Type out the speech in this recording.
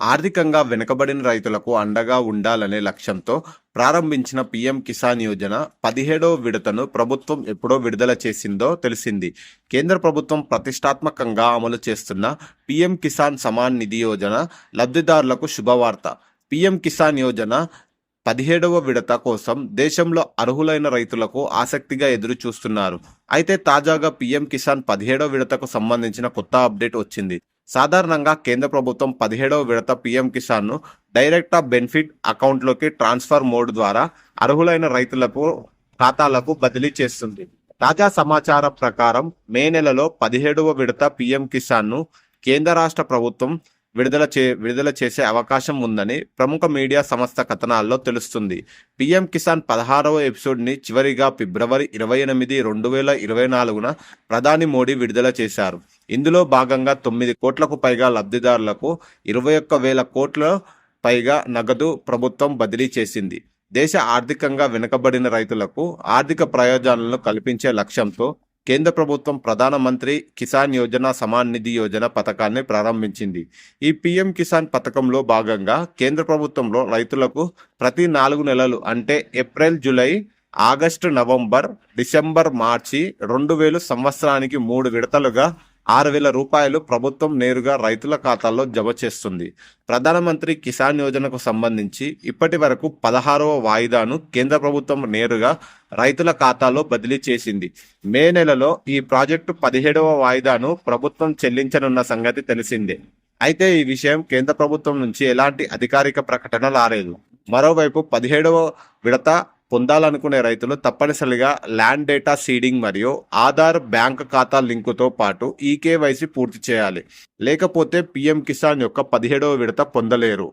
ఆర్థికంగా వెనుకబడిన రైతులకు అండగా ఉండాలనే లక్ష్యంతో ప్రారంభించిన పీఎం కిసాన్ యోజన పదిహేడవ విడతను ప్రభుత్వం ఎప్పుడో విడుదల చేసిందో తెలిసింది. కేంద్ర ప్రభుత్వం ప్రతిష్టాత్మకంగా అమలు చేస్తున్న పీఎం కిసాన్ సమాన్ నిధి యోజన లబ్ధిదారులకు శుభవార్త. పీఎం కిసాన్ యోజన పదిహేడవ విడత కోసం దేశంలో అర్హులైన రైతులకు ఆసక్తిగా ఎదురు చూస్తున్నారు అయితే తాజాగా పీఎం కిసాన్ పదిహేడవ విడతకు సంబంధించిన కొత్త అప్డేట్ వచ్చింది. సాధారణంగా కేంద్ర ప్రభుత్వం పదిహేడవ విడత పీఎం కిసాన్ను డైరెక్ట్ ఆఫ్ బెనిఫిట్ అకౌంట్లోకి ట్రాన్స్ఫర్ మోడ్ ద్వారా అర్హులైన రైతులకు ఖాతాలకు బదిలీ చేస్తుంది. తాజా సమాచారం ప్రకారం మే నెలలో పదిహేడవ విడత పీఎం కిసాన్ను కేంద్ర రాష్ట్ర ప్రభుత్వం విడుదల చే విడుదల చేసే అవకాశం ఉందని ప్రముఖ మీడియా సంస్థ కథనాల్లో తెలుస్తుంది. పీఎం కిసాన్ పదహారవ ఎపిసోడ్ని చివరిగా ఫిబ్రవరి ఇరవై ఎనిమిది రెండు వేల ఇరవై నాలుగున ప్రధాని మోడీ విడుదల చేశారు. ఇందులో భాగంగా తొమ్మిది కోట్లకు పైగా లబ్ధిదారులకు ఇరవై ఒక్క వేల కోట్ల పైగా నగదు ప్రభుత్వం బదిలీ చేసింది. దేశ ఆర్థికంగా వెనుకబడిన రైతులకు ఆర్థిక ప్రయోజనాలను కల్పించే లక్ష్యంతో కేంద్ర ప్రభుత్వం ప్రధానమంత్రి కిసాన్ యోజన సమాన్ నిధి యోజన పథకాన్ని ప్రారంభించింది. ఈ పీఎం కిసాన్ పథకంలో భాగంగా కేంద్ర ప్రభుత్వంలో రైతులకు ప్రతి నాలుగు నెలలు అంటే April July August November December March రెండు వేలు సంవత్సరానికి మూడు విడతలుగా ఆరు వేల రూపాయలు ప్రభుత్వం నేరుగా రైతుల ఖాతాల్లో జమ చేస్తుంది. ప్రధానమంత్రి కిసాన్ యోజనకు సంబంధించి ఇప్పటి వరకు పదహారవ వాయిదాను కేంద్ర ప్రభుత్వం నేరుగా రైతుల ఖాతాలో బదిలీ చేసింది. మే నెలలో ఈ ప్రాజెక్టు పదిహేడవ వాయిదాను ప్రభుత్వం చెల్లించనున్న సంగతి తెలిసిందే. అయితే ఈ విషయం కేంద్ర ప్రభుత్వం నుంచి ఎలాంటి అధికారిక ప్రకటన రాలేదు. మరోవైపు పదిహేడవ విడత పొందాలనుకునే రైతులు తప్పనిసరిగా ల్యాండ్ డేటా సీడింగ్ మరియు ఆధార్ బ్యాంక్ ఖాతా లింకుతో పాటు ఈకేవైసీ పూర్తి చేయాలి. లేకపోతే పీఎం కిసాన్ యొక్క పదిహేడవ విడత పొందలేరు.